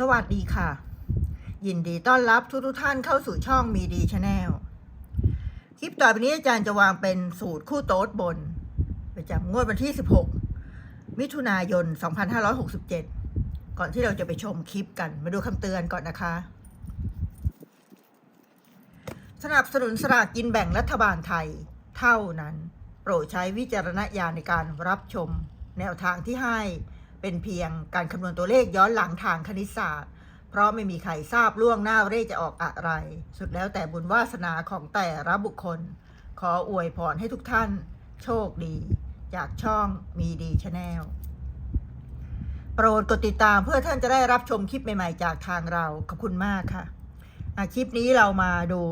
สวัสดีค่ะ ยินดีต้อนรับทุกทุกท่านเข้าสู่ช่องมีดีชาแนลคลิปต่อไปนี้อาจารย์จะวางเป็นสูตรคู่โต๊ดบน ประจำงวดวันที่ 16 มิถุนายน 2567 ก่อนที่เราจะไปชมคลิปกัน มาดูคำเตือนก่อนนะคะ สนับสนุนสลากกินแบ่งรัฐบาลไทยเท่านั้น โปรดใช้วิจารณญาณในการรับชมแนวทางที่ให้ เป็นเพียงการคำนวณตัวเลขย้อนหลังทางคณิตศาสตร์ เพราะไม่มีใครทราบล่วงหน้าเลขจะออกอะไร สุดแล้วแต่บุญวาสนาของแต่ละบุคคล ขออวยพรให้ทุกท่าน โชคดี จากช่องมีดีชาแนลโปรดกดติดตามเพื่อท่านจะได้รับชมคลิปใหม่ๆ จากทางเราขอบคุณมากค่ะอะคลิปนี้เรามาดู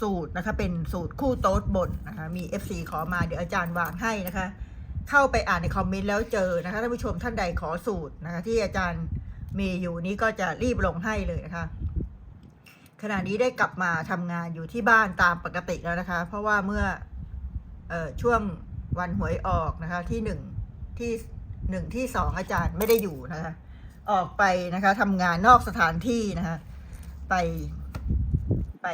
สูตรนะคะเป็นสูตรคู่โต๊ดบนนะคะมี FC ขอมาเดี๋ยวอาจารย์วางให้นะคะ เข้าไปอ่านในคอมเมนต์แล้วเจอนะคะท่านผู้ชมท่านใดขอสูตรนะคะ ที่อาจารย์มีอยู่นี้ก็จะรีบลงให้เลยนะคะ ขณะนี้ได้กลับมาทำงานอยู่ที่บ้านตามปกติแล้วนะคะ เพราะว่าเมื่อออช่วงวันหวยออกนะคะที่หนึ่งที่หนึ่งที่สองอาจารย์ไม่ได้อยู่นะคะ ออกไปนะคะทำงานนอกสถานที่นะคะ ไปไป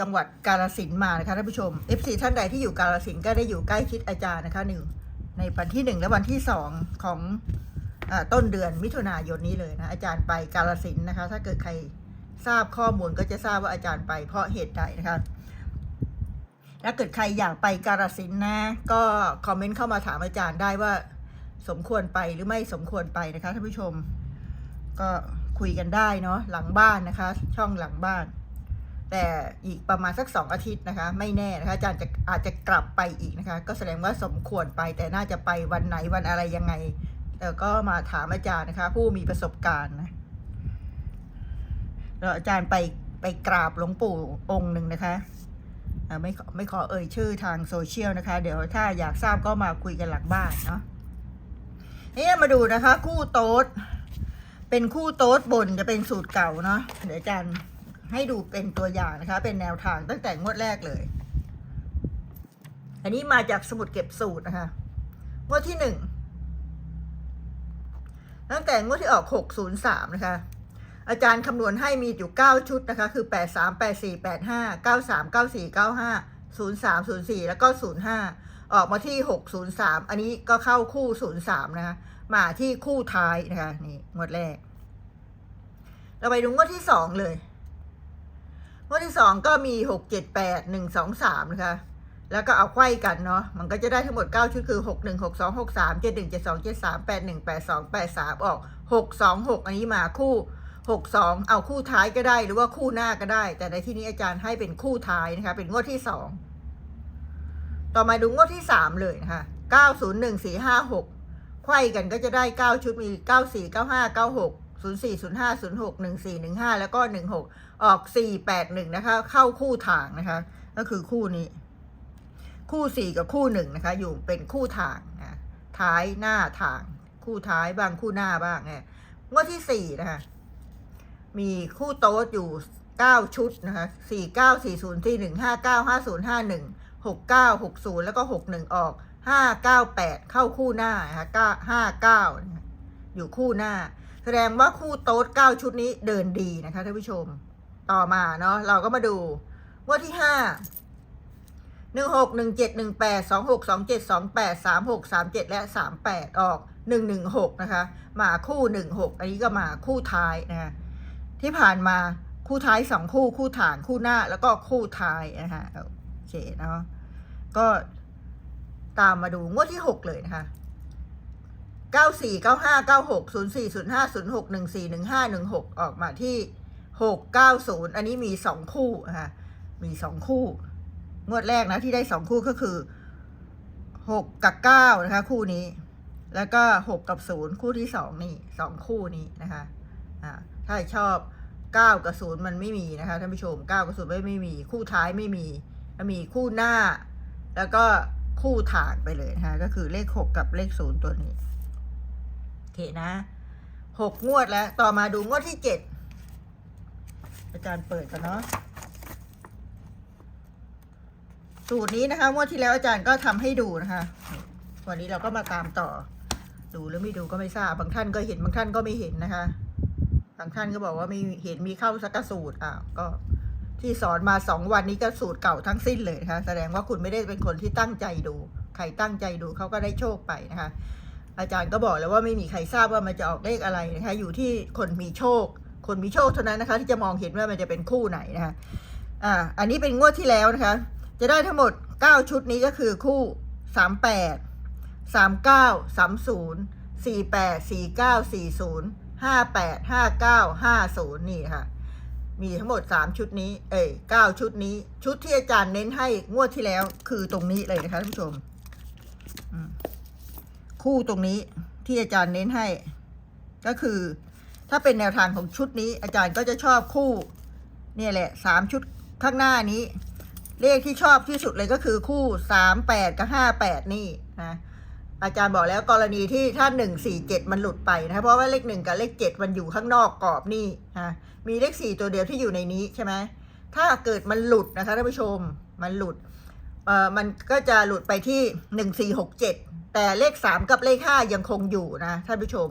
จังหวัดกาลสินมานะคะท่านผู้ชม FC ท่านใดที่อยู่กาลสินก็ได้อยู่ใกล้ชิดอาจารย์นะคะหนึ่ง ในวันที่หนึ่งและวันที่สองของอต้นเดือนมิถุนายนนี้เลยนะอาจารย์ไปกาลสินนะคะ ถ้าเกิดใครทราบข้อมูลก็จะทราบว่าอาจารย์ไปเพราะเหตุใดนะคะถ้าเกิดใครอยากไปกาลสินนะ ก็คอมเมนต์เข้ามาถามอาจารย์ได้ว่าสมควรไปหรือไม่สมควรไปนะคะท่านผู้ชม ก็คุยกันได้เนาะหลังบ้านนะคะ ช่องหลังบ้าน แต่อีกประมาณสักสองอาทิตย์นะคะ ไม่แน่นะคะอาจารย์จะอาจจะกลับไปอีกนะคะ ก็แสดงว่าสมควรไปแต่น่าจะไปวันไหนวันอะไรยังไง แต่ก็มาถามอาจารย์นะคะ ผู้มีประสบการณ์นะแล้วอาจารย์ไปไปกราบหลวงปู่องค์หนึ่งนะคะไม่ไม่ขอเอ่ยชื่อทางโซเชียลนะคะ เดี๋ยวถ้าอยากทราบก็มาคุยกันหลังบ้านเนาะนี่มาดูนะคะ คู่โต๊ดเป็นคู่โต๊ดบนจะเป็นสูตรเก่าเนาะเดี๋ยวอาจารย์ ให้ดูเป็นตัวอย่างนะคะ เป็นแนวทางตั้งแต่งวดแรกเลย อันนี้มาจากสมุดเก็บสูตรนะคะงวดที่หนึ่งตั้งแต่งวดที่ออกหกศูนย์สามนะคะ อาจารย์คำนวณให้มีอยู่เก้าชุดนะคะ คือแปดสามแปดสี่แปดห้าเก้าสามเก้าสี่เก้าห้าศูนย์สามศูนย์สี่แล้วก็ศูนย์ห้าออกมาที่หกศูนย์สามอันนี้ก็เข้าคู่ศูนย์สามนะคะมาที่คู่ท้ายนะคะนี่งวดแรก เราไปดูงวดที่สองเลย งวดที่สองก็มีหกเจ็ดแปดหนึ่งสองสามนะคะ แล้วก็เอาไขว้กันเนาะ มันก็จะได้ทั้งหมดเก้าชุดคือหกหนึ่งหกสองหกสามเจ็ดหนึ่งเจ็ดสองเจ็ดสามแปดหนึ่งแปดสองแปดสามออกหกสองหกอันนี้มาคู่หกสองเอาคู่ท้ายก็ได้หรือว่าคู่หน้าก็ได้ แต่ในที่นี้อาจารย์ให้เป็นคู่ท้ายนะคะ เป็นงวดที่สองต่อมาดูงวดที่สามเลยนะคะเก้าศูนย์หนึ่งสี่ห้าหกไขว้กันก็จะได้เก้าชุดมีเก้าสี่เก้าห้าเก้าหก ศูนย์สี่ศูนย์ห้าศูนย์หกหนึ่งสี่หนึ่งห้าแล้วก็หนึ่งหกออกสี่แปดหนึ่งนะคะ เข้าคู่ทางนะคะ ก็คือคู่นี้ คู่สี่กับคู่หนึ่งนะคะ อยู่เป็นคู่ทางนะท้ายหน้าทาง คู่ท้ายบ้างคู่หน้าบ้างเนี่ยงวดที่สี่นะคะมีคู่โต๊ดอยู่เก้าชุดนะคะสี่เก้าสี่ศูนย์สี่หนึ่งห้าเก้าห้าศูนย์ห้าหนึ่งหกเก้าหกศูนย์แล้วก็หกหนึ่งออกห้าเก้าแปดเข้าคู่หน้านะคะห้าเก้าอยู่คู่หน้า แสดงว่าคู่โต๊ดเก้าชุดนี้เดินดีนะคะท่านผู้ชม ต่อมาเนาะเราก็มาดูงวดที่ห้าหนึ่งหกหนึ่งเจ็ดหนึ่งแปดสองหกสองเจ็ดสองแปดสามหกสามเจ็ดและสามแปดออกหนึ่งหนึ่งหกนะคะมาคู่หนึ่งหกอันนี้ก็มาคู่ท้ายนะคะที่ผ่านมาคู่ท้ายสองคู่คู่ฐานคู่หน้าแล้วก็คู่ท้ายนะคะโอเคเนาะก็ตามมาดูงวดที่หกเลยนะคะ เก้าสี่เก้าห้าเก้าหกศูนย์สี่ศูนย์ห้าศูนย์หกหนึ่งสี่หนึ่งห้าหนึ่งหกออกมาที่หกเก้าศูนย์อันนี้มีสองคู่นะคะมีสองคู่ งวดแรกนะที่ได้สองคู่ก็คือหกกับเก้านะคะ คู่นี้ แล้วก็หกกับศูนย์คู่ที่สองนี่สองคู่นี้นะคะอ่าถ้าชอบเก้ากับศูนย์มันไม่มีนะคะท่านผู้ชมเก้ากับศูนย์ไม่ไม่มี คู่ท้ายไม่มีมีคู่หน้า แล้วก็คู่ฐานไปเลยนะคะก็คือเลขหกกับเลขศูนย์ตัวนี้ เคนะหกงวดแล้ว ต่อมาดูงวดที่เจ็ดอาจารย์เปิดกันเนาะสูตรนี้นะคะงวดที่แล้วอาจารย์ก็ทำให้ดูนะคะ วันนี้เราก็มาตามต่อ ดูหรือไม่ดูก็ไม่ทราบ บางท่านก็เห็นบางท่านก็ไม่เห็นนะคะ บางท่านก็บอกว่าไม่เห็นมีเข้าสักสูตรอ้าวก็ที่สอนมาสองวันนี้ก็สูตรเก่าทั้งสิ้นเลยนะคะ แสดงว่าคุณไม่ได้เป็นคนที่ตั้งใจดู ใครตั้งใจดูเขาก็ได้โชคไปนะคะ อาจารย์ก็บอกแล้วว่าไม่มีใครทราบว่ามันจะออกเลขอะไรนะคะ อยู่ที่คนมีโชค คนมีโชคเท่านั้นนะคะ ที่จะมองเห็นว่ามันจะเป็นคู่ไหนนะคะอ่าอันนี้เป็นงวดที่แล้วนะคะ จะได้ทั้งหมด 9 ชุดนี้ก็คือคู่ 38 39 30 48 49 40 58 59 50 นี่ค่ะ มีทั้งหมด 3 ชุดนี้ เอ้ย9ชุดนี้ ชุดที่อาจารย์เน้นให้งวดที่แล้วคือตรงนี้เลยนะคะท่านผู้ชมอืม คู่ตรงนี้ที่อาจารย์เน้นให้ ก็คือ ถ้าเป็นแนวทางของชุดนี้ อาจารย์ก็จะชอบคู่เนี่ยแหละสามชุดข้างหน้านี้ เลขที่ชอบที่สุดเลยก็คือคู่สามแปดกับห้าแปดนี่นะอาจารย์บอกแล้วกรณีที่ถ้าหนึ่งสี่เจ็ดมันหลุดไปนะคะเพราะว่าเลขหนึ่งกับเลขเจ็ดมันอยู่ข้างนอกกรอบนี่นะมีเลขสี่ตัวเดียวที่อยู่ในนี้ใช่ไหมถ้าเกิดมันหลุดนะคะท่านผู้ชมมันหลุดเอ่อมันก็จะหลุดไปที่หนึ่งสี่หกเจ็ด แต่เลขสามกับเลขห้ายังคงอยู่นะท่านผู้ชม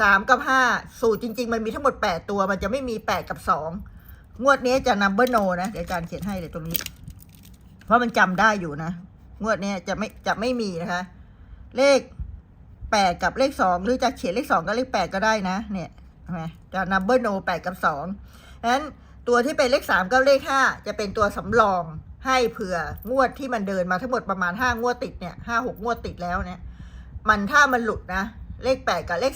สามกับห้าสูตรจริง ๆ มันมีทั้งหมดแปดตัว มันจะไม่มีแปดกับสองงวดนี้จะ number no นะเดี๋ยวอาจารย์เขียนให้เลยตรงนี้ เพราะมันจำได้อยู่นะ งวดนี้จะไม่จะไม่มีนะคะ เลขแปดกับเลขสองหรือจะเขียนเลขสองกับเลขแปดก็ได้นะ เนี่ยใช่ไหมจะ number no แปดกับสองดังนั้นตัวที่เป็นเลขสามกับเลขห้าจะเป็นตัวสำรอง ให้เผื่องวดที่มันเดินมาทั้งหมดประมาณห้างวดติดเนี่ยห้าหกงวดติดแล้วเนี่ย มันถ้ามันหลุดนะ เลขแปดกับเลข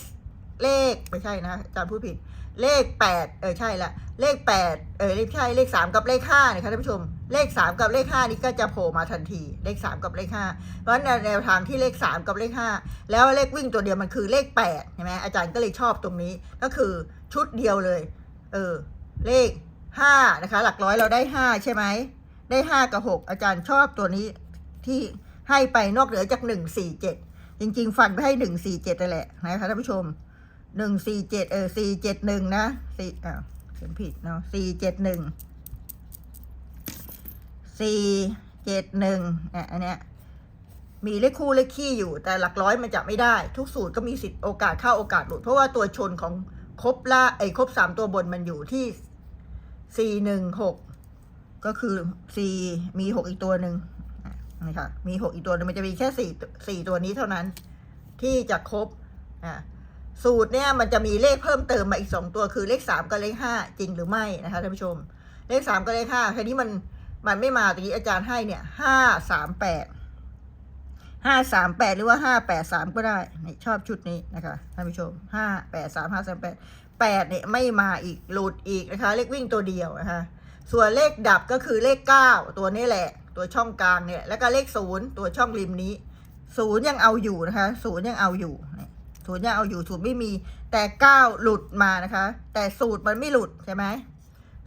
เลขไม่ใช่นะอาจารย์พูดผิด เลขแปดเออใช่ละเลขแปดเออเลขใช่เลขสามกับเลขห้าเนี่ยค่ะท่านผู้ชม เลขสามกับเลขห้านี่ก็จะโผล่มาทันที เลขสามกับเลขห้าเพราะฉะนั้นแนวทางที่เลขสามกับเลขห้าแล้วเลขวิ่งตัวเดียวมันคือเลขแปดใช่ไหมอาจารย์ก็เลยชอบตรงนี้ก็คือชุดเดียวเลย เออ เลขห้านะคะ หลักร้อยเราได้ห้าใช่ไหม ได้ห้ากับหกอาจารย์ชอบตัวนี้ที่ให้ไปนอกเหนือจากหนึ่งสี่เจ็ดจริง ๆ ฟันไปให้หนึ่งสี่เจ็ดนั่นแหละนะคะท่านผู้ชมหนึ่งสี่เจ็ดเออสี่เจ็ดหนึ่งนะสี่อ้าวเขียนผิดเนาะสี่เจ็ดหนึ่งสี่เจ็ดหนึ่งอะอันเนี้ยมีเลขคู่เลขขี้อยู่ แต่หลักร้อยมันจะไม่ได้ ทุกสูตรก็มีสิทธิ์โอกาสเข้าโอกาสหลุด เพราะว่าตัวชนของครบละไอ้ครบสามตัวบนมันอยู่ที่สี่หนึ่งหก ก็คือสี่มีหกอีกตัวหนึ่งอะนี่ค่ะ มีหกอีกตัวนึงมันจะมีแค่สี่สี่ตัวนี้เท่านั้น ที่จะครบอะสูตรเนี่ยมันจะมีเลขเพิ่มเติมมาอีกสองตัวคือเลขสามกับเลขห้าจริงหรือไม่นะคะท่านผู้ชม เลขสามกับเลขห้าทีนี้มันมันไม่มาตรงนี้อาจารย์ให้เนี่ยห้าสามแปดห้าสามแปดหรือว่าห้าแปดสามก็ได้นี่ชอบชุดนี้นะคะท่านผู้ชมห้าแปดสามห้าสามแปดแปดเนี่ยไม่มาอีกหลุดอีกนะคะ เลขวิ่งตัวเดียวนะคะ ส่วนเลขดับก็คือเลขเก้าตัวนี้แหละ ตัวช่องกลางเนี่ย แล้วก็เลขศูนย์ตัวช่องริมนี้ศูนย์ยังเอาอยู่นะคะศูนย์ยังเอาอยู่เนี่ยศูนย์ยังเอาอยู่สูตรไม่มี แต่เก้าหลุดมานะคะ แต่สูตรมันไม่หลุดใช่ไหม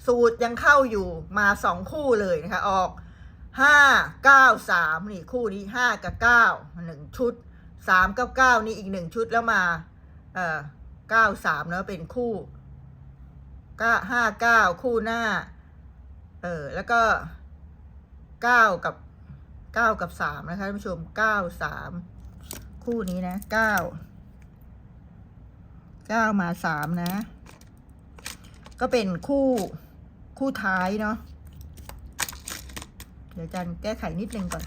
สูตรยังเข้าอยู่มาสองคู่เลยนะคะ ออกห้าเก้าสามนี่คู่นี้ห้ากับเก้าหนึ่งชุดสามกับเก้านี่อีกหนึ่งชุดแล้วมา เอ่อเก้าสามเนาะเป็นคู่ก็ห้าเก้าคู่หน้า เออ แล้วก็เก้ากับเก้ากับสามนะคะท่านผู้ชมเก้าสามคู่นี้นะเก้าเก้ามาสามนะ ก็เป็นคู่คู่ท้ายเนาะเดี๋ยวจันแก้ไขนิดนึงก่อน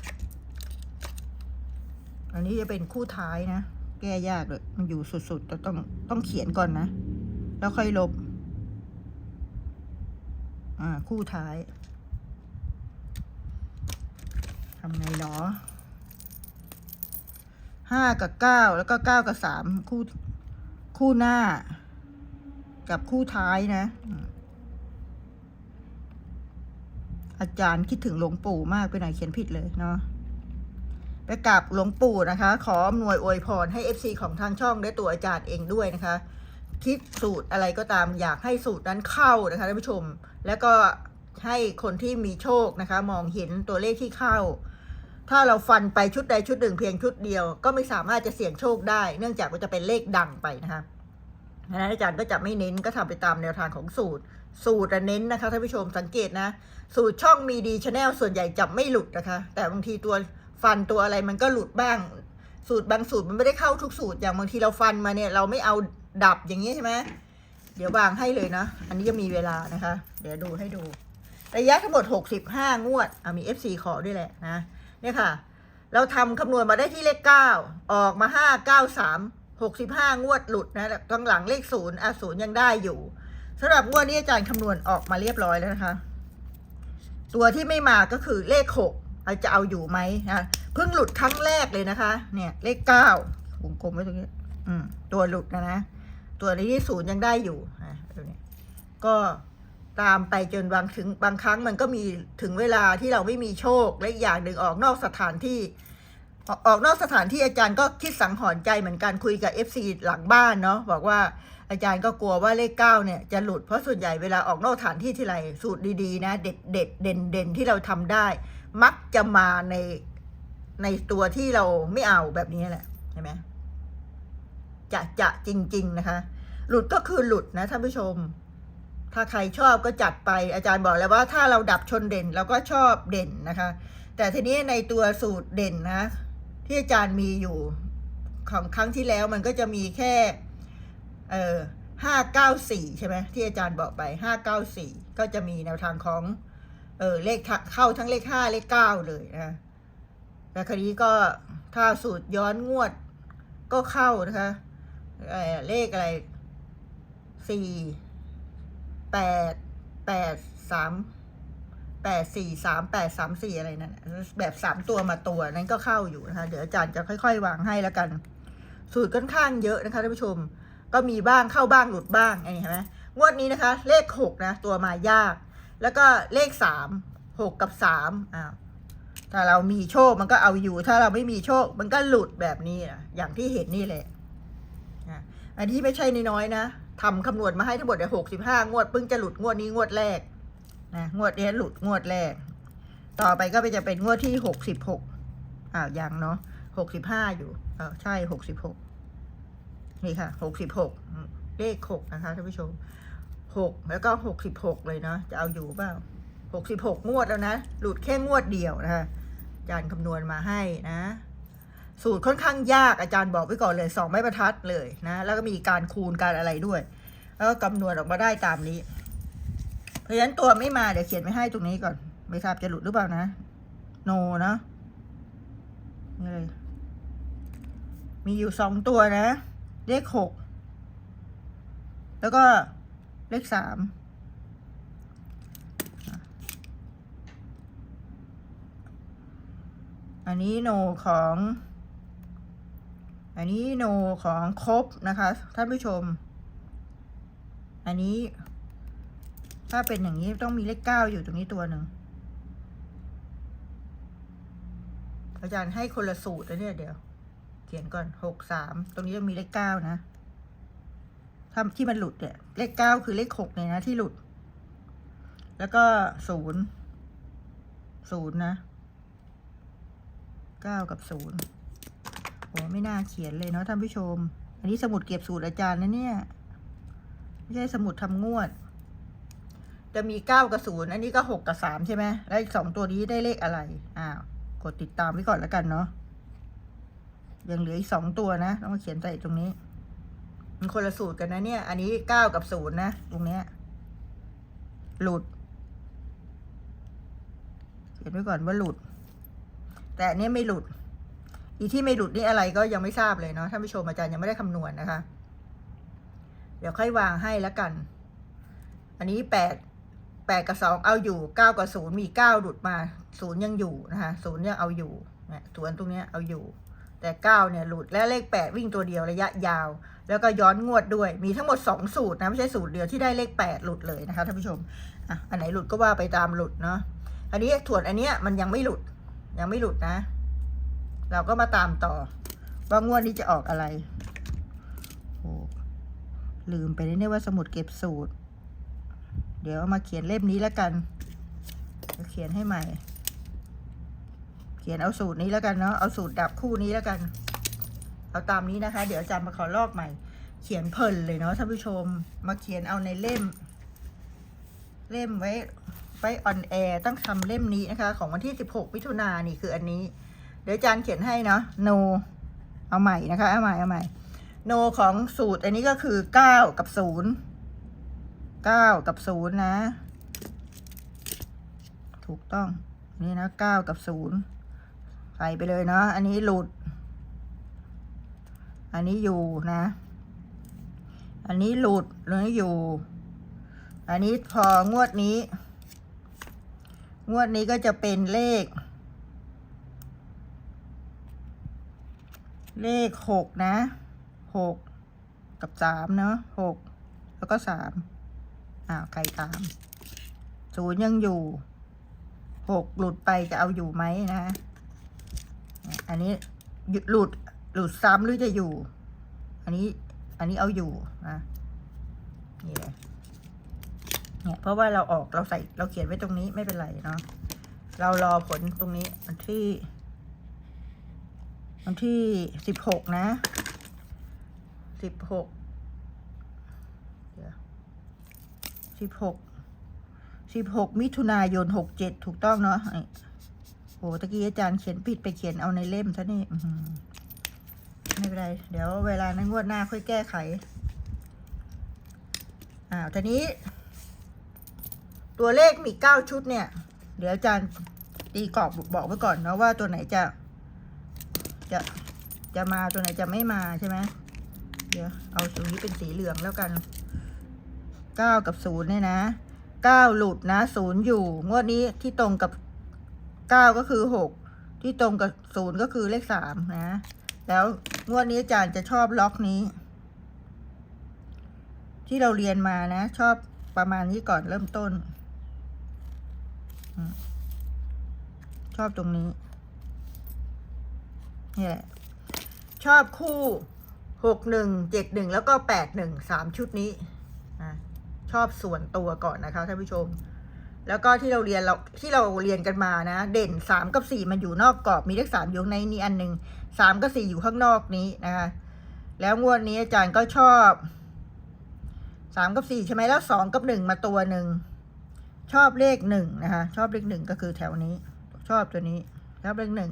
อันนี้จะเป็นคู่ท้ายนะ แก้ยากเลย มันอยู่สุดๆแต่ต้องต้องเขียนก่อนนะ แล้วค่อยลบ อ่า คู่ท้ายทำไงเนาะห้ากับเก้าแล้วก็เก้ากับสามคู่คู่หน้า กับคู่ท้ายนะ อาจารย์คิดถึงหลวงปู่มากไปหน่อยเขียนผิดเลยเนาะไปกราบหลวงปู่นะคะ ขออำนวยอวยพรให้ FC ของทางช่องและตัวอาจารย์เองด้วยนะคะ คิดสูตรอะไรก็ตามอยากให้สูตรนั้นเข้านะคะท่านผู้ชม แล้วก็ให้คนที่มีโชคนะคะ มองเห็นตัวเลขที่เข้า ถ้าเราฟันไปชุดใดชุดหนึ่งเพียงชุดเดียว ก็ไม่สามารถจะเสี่ยงโชคได้ เนื่องจากว่าจะเป็นเลขดังไปนะคะดังนั้นอาจารย์ก็จะไม่เน้นก็ทำไปตามแนวทางของสูตร สูตรเน้นนะคะท่านผู้ชมสังเกตนะ สูตรช่องมีดีชาแนลส่วนใหญ่จะไม่หลุดนะคะ แต่บางทีตัวฟันตัวอะไรมันก็หลุดบ้าง สูตรบางสูตรมันไม่ได้เข้าทุกสูตรอย่างบางทีเราฟันมาเนี่ยเราไม่เอา ดับอย่างนี้ใช่ไหมเดี๋ยววางให้เลยนะ อันนี้จะมีเวลานะคะ เดี๋ยวดูให้ดู ระยะทั้งหมด 65 งวดอะมี FC ขอด้วยแหละนะ เนี่ยค่ะ เราทำคำนวณมาได้ที่เลข 9 ออกมา 5 9 3 65 งวดหลุดนะกลางหลังเลขศูนย์อะศูนย์ยังได้อยู่สำหรับงวดนี้อาจารย์คำนวณออกมาเรียบร้อยแล้วนะคะ ตัวที่ไม่มาก็คือเลข6อาจจะเอาอยู่ไหมนะเพิ่งหลุดครั้งแรกเลยนะคะ เนี่ย เลข9วงกลมไว้ตรงนี้ อืม ตัวหลุดนะนะ ตัวนี้ที่ศูนย์ยังได้อยู่นะตัวนี้ก็ตามไปจนบางถึงบางครั้งมันก็มีถึงเวลาที่เราไม่มีโชคและอย่างหนึ่งออกนอกสถานที่ ออกนอกสถานที่อาจารย์ก็คิดสังหรณ์ใจเหมือนกันคุยกับ FC หลังบ้านเนาะบอกว่าอาจารย์ก็กลัวว่าเลขเก้าเนี่ยจะหลุดเพราะส่วนใหญ่เวลาออกนอกสถานที่ที่ไรสูตรดีๆ นะ เด็ดเด็ดเด่นเด่นที่เราทำได้ มักจะมาในในตัวที่เราไม่เอาแบบนี้แหละใช่ไหม จะจะจริง ๆ นะคะ หลุดก็คือหลุดนะท่านผู้ชม ถ้าใครชอบก็จัดไปอาจารย์บอกแล้วว่าถ้าเราดับชนเด่นเราก็ชอบเด่นนะคะ แต่ทีนี้ในตัวสูตรเด่นนะ ที่อาจารย์มีอยู่ของครั้งที่แล้วมันก็จะมีแค่ เอ่อห้าเก้าสี่ใช่ไหมที่อาจารย์บอกไปห้าเก้าสี่ก็จะมีแนวทางของ เออเลขเข้าทั้งเลขห้าเลขเก้าเลยนะแล้วคราวนี้ก็ถ้าสูตรย้อนงวดก็เข้านะคะ เลขอะไรสี่แปดแปดสามแปดสี่สามแปดสามสี่อะไรนั่นแบบสามตัวมาตัวนั้นก็เข้าอยู่นะคะ เดี๋ยวอาจารย์จะค่อย ๆ วางให้แล้วกัน สูตรค่อนข้างเยอะนะคะท่านผู้ชม ก็มีบ้างเข้าบ้างหลุดบ้างไงเห็นไหมงวดนี้นะคะ เลขหกนะ ตัวมายาก แล้วก็เลขสามหกกับสามอ้าวถ้าเรามีโชคมันก็เอาอยู่ ถ้าเราไม่มีโชคมันก็หลุดแบบนี้นะอย่างที่เห็นนี่แหละ อันนี้ไม่ใช่น้อยๆนะทำคำนวณมาให้ทั้งหมดเนี่ยหกสิบห้างวดเพิ่งจะหลุดงวดนี้งวดแรกนะงวดนี้หลุดงวดแรก ต่อไปก็จะเป็นงวดที่หกสิบหกอ้าวยังเนาะหกสิบห้าอยู่เออใช่หกสิบหกนี่ค่ะหกสิบหกเลขหกนะคะท่านผู้ชมหกแล้วก็หกสิบหกเลยเนาะจะเอาอยู่เปล่าหกสิบหกงวดแล้วนะ หลุดแค่งวดเดียวนะคะอาจารย์คำนวณมาให้นะ สูตรค่อนข้างยากอาจารย์บอกไว้ก่อนเลยสองไม้บรรทัดเลยนะแล้วก็มีการคูณการอะไรด้วย แล้วก็คำนวณออกมาได้ตามนี้ เพราะฉะนั้นตัวไม่มาเดี๋ยวเขียนไว้ให้ตรงนี้ก่อน ไม่ทราบจะหลุดหรือเปล่านะโนเนาะนี่เลยมีอยู่สองตัวนะ เลขหกแล้วก็เลขสามอันนี้โนของ อันนี้โนของครบนะคะท่านผู้ชม อันนี้ ถ้าเป็นอย่างนี้ต้องมีเลขเก้าอยู่ตรงนี้ตัวหนึ่งอาจารย์ให้คนละสูตรนะเนี่ยเดี๋ยว เขียนก่อนหกสามตรงนี้จะมีเลขเก้านะถ้าที่มันหลุดเนี่ย เลขเก้าคือเลขหกเลยนะที่หลุด แล้วก็ศูนย์ศูนย์นะเก้ากับศูนย์ โอ้ไม่น่าเขียนเลยเนาะท่านผู้ชม อันนี้สมุดเก็บสูตรอาจารย์นะเนี่ย ไม่ใช่สมุดทำงวด จะมีเก้ากับศูนย์อันนี้ก็หกกับสามใช่ไหมแล้วอีกสองตัวนี้ได้เลขอะไร อ้าว กดติดตามไว้ก่อนแล้วกันเนาะ ยังเหลืออีกสองตัวนะต้องมาเขียนใส่ตรงนี้ มันคนละสูตรกันนะเนี่ย อันนี้เก้ากับศูนย์นะ ตรงเนี้ย หลุด เขียนไว้ก่อนว่าหลุด แต่อันนี้ไม่หลุด อีที่ไม่หลุดนี่อะไรก็ยังไม่ทราบเลยเนาะท่านผู้ชมอาจารย์ยังไม่ได้คำนวณนะคะ เดี๋ยวค่อยวางให้แล้วกัน อันนี้แปดแปดกับสองเอาอยู่เก้ากับศูนย์มีเก้าหลุดมาศูนย์ยังอยู่นะคะศูนย์ยังเอาอยู่เนี่ยส่วนตรงเนี้ยเอาอยู่ แต่เก้าเนี่ยหลุดและเลขแปดวิ่งตัวเดียวระยะยาว แล้วก็ย้อนงวดด้วยมีทั้งหมดสองสูตรนะไม่ใช่สูตรเดียวที่ได้เลขแปดหลุดเลยนะคะท่านผู้ชมอะอันไหนหลุดก็ว่าไปตามหลุดเนาะอันนี้ส่วนอันเนี้ยมันยังไม่หลุดยังไม่หลุดนะ เราก็มาตามต่อ ว่างวดนี้จะออกอะไรโอ้ลืมไปได้เนี่ยว่าสมุดเก็บสูตร เดี๋ยวมาเขียนเล่มนี้แล้วกันจะเขียนให้ใหม่ เขียนเอาสูตรนี้แล้วกันเนาะเอาสูตรดับคู่นี้แล้วกัน เอาตามนี้นะคะ เดี๋ยวอาจารย์มาขอลอกใหม่ เขียนเพลินเลยเนาะท่านผู้ชม มาเขียนเอาในเล่ม เล่มไว้ไว้ออนแอร์ต้องทำเล่มนี้นะคะ ของวันที่ 16มิถุนายนนี่คืออันนี้ เดี๋ยวอาจารย์เขียนให้เนาะ no เอาใหม่นะคะ เอาใหม่เอาใหม่ no ของสูตรอันนี้ก็คือ9กับ0เก้ากับศูนย์นะ ถูกต้อง นี่นะเก้ากับศูนย์ใส่ไปเลยเนาะอันนี้หลุด อันนี้อยู่นะ อันนี้หลุดหรืออยู่ อันนี้พองวดนี้ งวดนี้ก็จะเป็นเลข เลขหกนะหกกับสามเนาะหกแล้วก็สามอ้าวใครตามศูนย์ยังอยู่หกหลุดไปจะเอาอยู่ไหมนะ อันนี้หลุดหลุดซ้ำหรือจะอยู่ อันนี้อันนี้เอาอยู่นะนี่เลยเนี่ยเพราะว่าเราออกเราใส่เราเขียนไว้ตรงนี้ไม่เป็นไรเนาะเรารอผลตรงนี้ที่ วันที่สิบหกนะสิบหกเดี๋ยวสิบหกสิบหกมิถุนายนหกเจ็ดถูกต้องเนาะไอ้โอ้ตะกี้อาจารย์เขียนผิดไปเขียนเอาในเล่มซะนี่ไม่เป็นไร เดี๋ยวเวลานั้นงวดหน้าค่อยแก้ไข อ่าทีนี้ ตัวเลขมีเก้าชุดเนี่ย เดี๋ยวอาจารย์ตีกรอบบอกไว้ก่อนนะว่าตัวไหนจะ จะจะมาตัวไหนจะไม่มาใช่ไหมเดี๋ยวเอาตรงนี้เป็นสีเหลืองแล้วกันเก้ากับศูนย์เนี่ยนะเก้าหลุดนะศูนย์อยู่ งวดนี้ที่ตรงกับเก้าก็คือหกที่ตรงกับศูนย์ก็คือเลขสามนะ แล้วงวดนี้อาจารย์จะชอบล็อกนี้ ที่เราเรียนมานะ ชอบประมาณนี้ก่อนเริ่มต้น ชอบตรงนี้ นี่แหละชอบคู่หกหนึ่งเจ็ดหนึ่งแล้วก็แปดหนึ่งสามชุดนี้นะชอบส่วนตัวก่อนนะคะท่านผู้ชม แล้วก็ที่เราเรียนเราที่เราเรียนกันมานะ เด่นสามกับสี่มันอยู่นอกกรอบมีเลขสามอยู่ในนี้อันหนึ่งสามกับสี่อยู่ข้างนอกนี้นะคะแล้วงวดนี้อาจารย์ก็ชอบสามกับสี่ใช่ไหมแล้วสองกับหนึ่งมาตัวหนึ่งชอบเลขหนึ่งนะคะ ชอบเลขหนึ่งก็คือแถวนี้ ชอบตัวนี้ชอบเลขหนึ่ง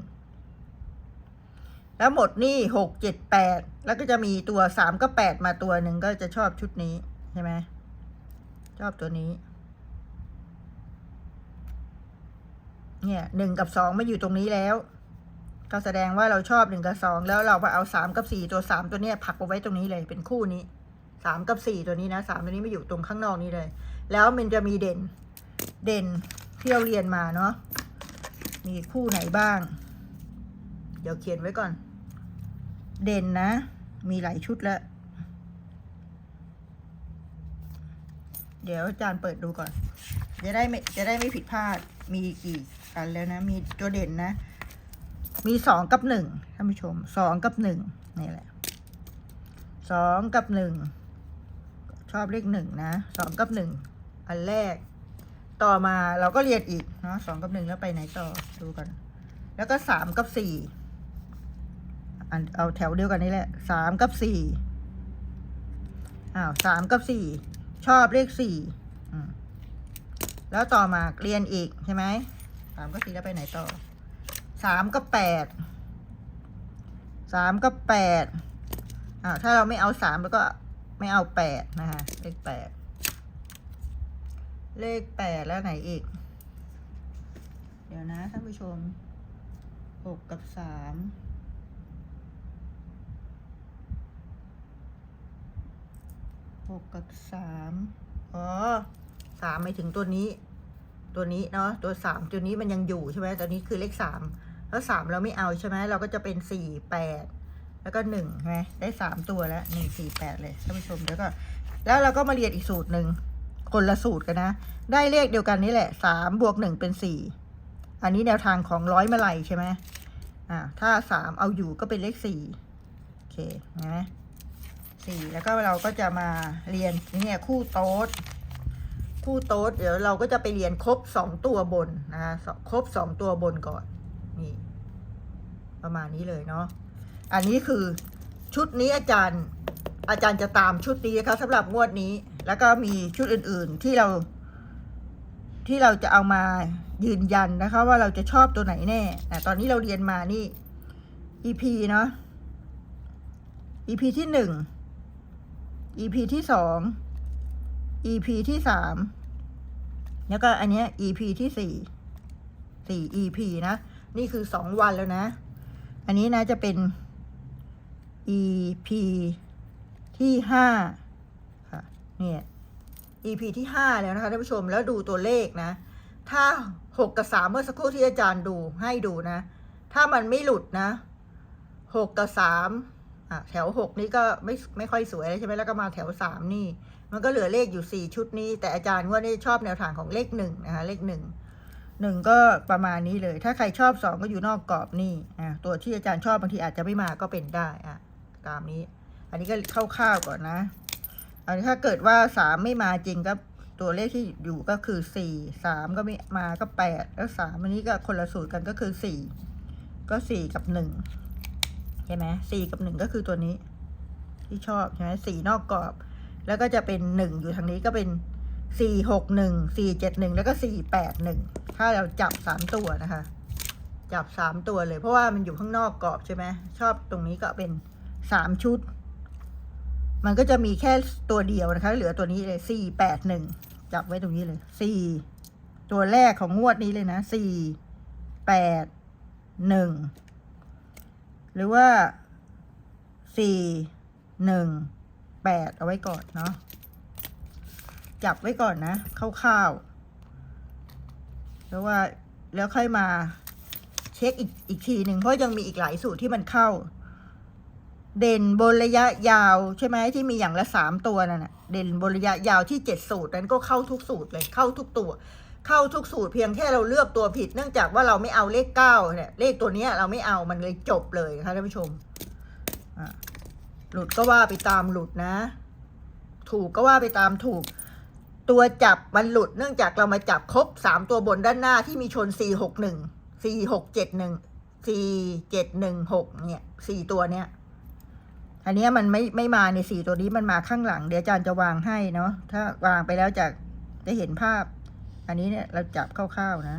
แล้วหมดนี่หกเจ็ดแปดแล้วก็จะมีตัวสามกับแปดมาตัวหนึ่งก็จะชอบชุดนี้ใช่ไหมชอบตัวนี้ เนี่ยหนึ่งกับสองมาอยู่ตรงนี้แล้วก็แสดงว่าเราชอบหนึ่งกับสองแล้วเราไปเอาสามกับสี่ตัวสามตัวเนี้ยผักเอาไว้ตรงนี้เลยเป็นคู่นี้สามกับสี่ตัวนี้นะสามตัวนี้มาอยู่ตรงข้างนอกนี้เลย แล้วมันจะมีเด่น เด่นที่เราเรียนมาเนาะมีคู่ไหนบ้าง เดี๋ยวเขียนไว้ก่อน เด่นนะ มีหลายชุดแล้ว เดี๋ยวอาจารย์เปิดดูก่อน จะได้ไม่จะได้ไม่ผิดพลาด มีกี่อันแล้วนะ มีตัวเด่นนะ มีสองกับหนึ่งท่านผู้ชมสองกับหนึ่งนี่แหละสองกับหนึ่งชอบเลขหนึ่งนะสองกับหนึ่งอันแรก ต่อมาเราก็เรียนอีกเนาะสองกับหนึ่งแล้วไปไหนต่อดูกัน แล้วก็สามกับสี่ อันเอาแถวเดียวกันนี่แหละสามกับสี่อ้าวสามกับสี่ชอบเลขสี่แล้วต่อมาเรียนอีกใช่ไหมสามกับสี่แล้วไปไหนต่อสามกับแปดสามกับแปดอ่าถ้าเราไม่เอาสามแล้วก็ไม่เอาแปดนะคะเลขแปดเลขแปดแล้วไหนอีก เดี๋ยวนะท่านผู้ชมหกกับสาม หกกับสามอ๋อสามไม่ถึงตัวนี้ ตัวนี้เนาะตัวสามตัวนี้มันยังอยู่ใช่ไหมตัวนี้คือเลขสามแล้วสามเราไม่เอาใช่ไหมเราก็จะเป็นสี่แปดแล้วก็หนึ่งใช่ไหมได้สามตัวแล้วหนึ่งสี่แปดเลยท่านผู้ชมแล้วก็แล้วเราก็มาเรียนอีกสูตรหนึ่งคนละสูตรกันนะ ได้เลขเดียวกันนี่แหละสามบวกหนึ่งเป็นสี่อันนี้แนวทางของร้อยมาลัยใช่ไหมอ่าถ้าสามเอาอยู่ก็เป็นเลขสี่โอเคนะ สี่แล้วก็เราก็จะมาเรียนเนี่ยคู่โต๊ดคู่โต๊ดเดี๋ยวเราก็จะไปเรียนครบสองตัวบนนะคะครบสองตัวบนก่อนนี่ประมาณนี้เลยเนาะอันนี้คือชุดนี้อาจารย์อาจารย์จะตามชุดนี้นะคะสำหรับงวดนี้ แล้วก็มีชุดอื่นๆที่เรา ที่เราจะเอามายืนยันนะคะ ว่าเราจะชอบตัวไหนแน่อะตอนนี้เราเรียนมานี่ EP เนาะ EP ที่หนึ่ง EP ที่สอง EP ที่สามแล้วก็อันเนี้ย EP ที่สี่สี่ EP นะ นี่คือสองวันแล้วนะ อันนี้นะจะเป็น EP ที่ห้าค่ะเนี่ย EP ที่ห้าแล้วนะคะท่านผู้ชมแล้วดูตัวเลขนะ ถ้าหกกับสามเมื่อสักครู่ที่อาจารย์ดูให้ดูนะ ถ้ามันไม่หลุดนะหกกับสาม อะแถวหกนี้ก็ไม่ไม่ค่อยสวยใช่ไหมแล้วก็มาแถวสามนี่ มันก็เหลือเลขอยู่สี่ชุดนี้ แต่อาจารย์ว่านี่ชอบแนวทางของเลขหนึ่งนะคะเลขหนึ่งหนึ่งก็ประมาณนี้เลย ถ้าใครชอบสองก็อยู่นอกกรอบนี่อะตัวที่อาจารย์ชอบบางทีอาจจะไม่มาก็เป็นได้อะตามนี้ อันนี้ก็คร่าวๆก่อนนะอันนี้ถ้าเกิดว่าสามไม่มาจริงก็ตัวเลขที่อยู่ก็คือสี่สามก็ไม่มาก็แปดแล้วสามอันนี้ก็คนละสูตรกันก็คือสี่ก็สี่กับหนึ่ง ช่ไหมสี่กับหนึ่งก็คือตัวนี้ ที่ชอบใช่ไหมสี่นอกกรอบ แล้วก็จะเป็นหนึ่งอยู่ทางนี้ก็เป็นสี่หกหนึ่งสี่เจ็ดหนึ่งแล้วก็สี่แปดหนึ่งถ้าเราจับสามตัวนะคะ จับสามตัวเลย เพราะว่ามันอยู่ข้างนอกกรอบใช่ไหมชอบตรงนี้ก็เป็นสามชุด มันก็จะมีแค่ตัวเดียวนะคะ เหลือตัวนี้เลยสี่แปดหนึ่งจับไว้ตรงนี้เลยสี่ตัวแรกของงวดนี้เลยนะสี่แปดหนึ่ง หรือว่าสี่หนึ่งแปดเอาไว้ก่อนเนาะจับไว้ก่อนนะคร่าวๆแล้วว่าแล้วค่อยมาเช็คอีกอีกทีหนึ่งเพราะยังมีอีกหลายสูตรที่มันเข้า เด่นบนระยะยาวใช่ไหมที่มีอย่างละสามตัวนั่นน่ะเด่นบนระยะยาวที่เจ็ดสูตรนั้นก็เข้าทุกสูตรเลยเข้าทุกตัว เข้าทุกสูตรเพียงแค่เราเลือกตัวผิด เนื่องจากว่าเราไม่เอาเลขเก้าเนี่ยเลขตัวนี้เราไม่เอามันเลยจบเลยนะคะท่านผู้ชมหลุดก็ว่าไปตามหลุดนะ ถูกก็ว่าไปตามถูก ตัวจับมันหลุดเนื่องจากเรามาจับครบสามตัวบนด้านหน้าที่มีชนสี่หกหนึ่งสี่หกเจ็ดหนึ่งสี่เจ็ดหนึ่งหกเนี่ยสี่ตัวเนี้ยอันนี้มันไม่ไม่มาในสี่ตัวนี้มันมาข้างหลัง เดี๋ยวอาจารย์จะวางให้เนาะถ้าวางไปแล้วจะจะเห็นภาพ อันนี้เนี่ยเราจับคร่าวๆนะ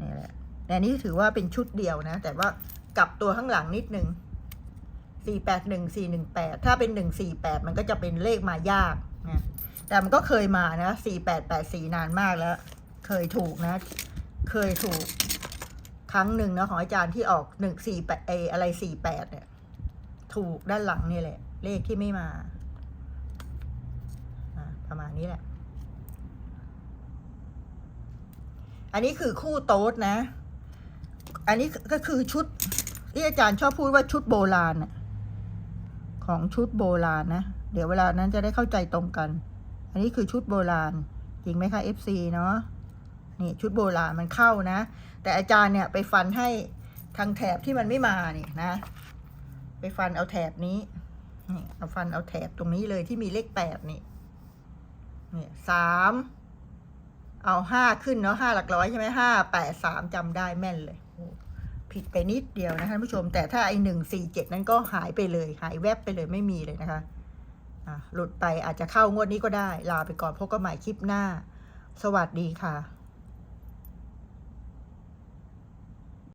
นี่แหละแต่อันนี้ถือว่าเป็นชุดเดียวนะ แต่ว่ากลับตัวข้างหลังนิดนึงสี่แปดหนึ่งสี่หนึ่งแปดถ้าเป็นหนึ่งสี่แปดมันก็จะเป็นเลขมายากนะแต่มันก็เคยมานะสี่แปดแปดสี่นานมากแล้ว เคยถูกนะ เคยถูกครั้งหนึ่งนะของอาจารย์ที่ออกหนึ่งสี่แปดเออะไรสี่แปดเนี่ย ถูกด้านหลังนี่แหละ เลขที่ไม่มา ประมาณนี้แหละ อันนี้คือคู่โต๊ดนะ อันนี้ก็คือชุดที่อาจารย์ชอบพูดว่าชุดโบราณของชุดโบราณนะ เดี๋ยวเวลานั้นจะได้เข้าใจตรงกัน อันนี้คือชุดโบราณ จริงไหมคะ FC เนาะนี่ชุดโบราณมันเข้านะ แต่อาจารย์เนี่ยไปฟันให้ทางแถบที่มันไม่มานี่นะ ไปฟันเอาแถบนี้นี่เอาฟันเอาแถบตรงนี้เลยที่มีเลขแปดนี่เนี่ยสาม เอาห้าขึ้นเนาะห้าหลักร้อยใช่ไหมห้าแปดสามจำได้แม่นเลย ผิดไปนิดเดียวนะท่านผู้ชม แต่ถ้าไอหนึ่งสี่เจ็ดนั้นก็หายไปเลย หายแวบไปเลยไม่มีเลยนะคะอะหลุดไปอาจจะเข้างวดนี้ก็ได้ ลาไปก่อนพบกันใหม่คลิปหน้า สวัสดีค่ะ